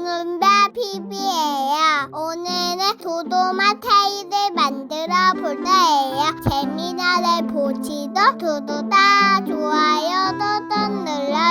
저는 바피비예요. 오늘은 도도마 타이를 만들어 볼 거예요. 재미나를 보시도 도도다 조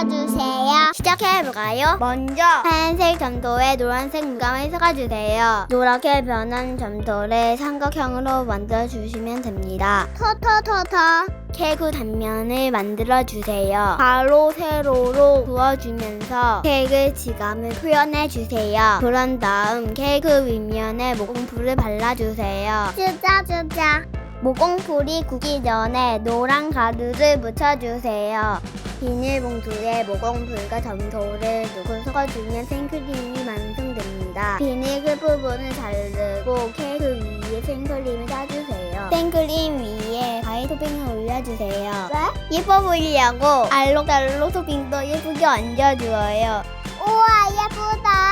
눌러주세요. 시작해볼까요? 먼저 하얀색 점토에 노란색 물감을 섞어주세요. 노랗게 변한 점토를 삼각형으로 만들어주시면 됩니다. 토토토토 케이크 단면을 만들어주세요. 가로 세로로 구워주면서 케이크 질감을 표현해주세요. 그런 다음 케이크 윗면에 모공풀을 발라주세요. 쭈짜쭈짜 모공풀이 굳기 전에 노란 가루를 묻혀주세요 비닐봉투에 모공풀과 점토를 넣고 섞어주면 생크림이 완성됩니다. 비닐 끝 부분을 자르고 케이크 위에 생크림을 짜주세요. 생크림 위에 과일 토핑을 올려주세요. 왜? 예뻐 보이려고. 알록달록 토핑도 예쁘게 얹어주어요. 우와 예쁘다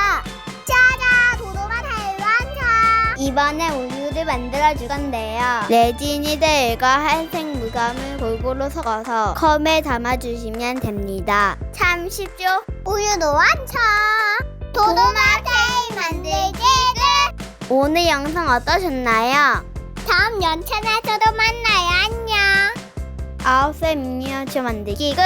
이번에 우유를 만들어 줄 건데요. 레진이들과 할색 물감을 골고루 섞어서 컵에 담아 주시면 됩니다. 참 쉽죠? 우유도 완성! 도도맛 만들기 끝 오늘 영상 어떠셨나요? 다음 연찬에서도 만나요. 안녕! 아홉 살 미니어처 만들기 끝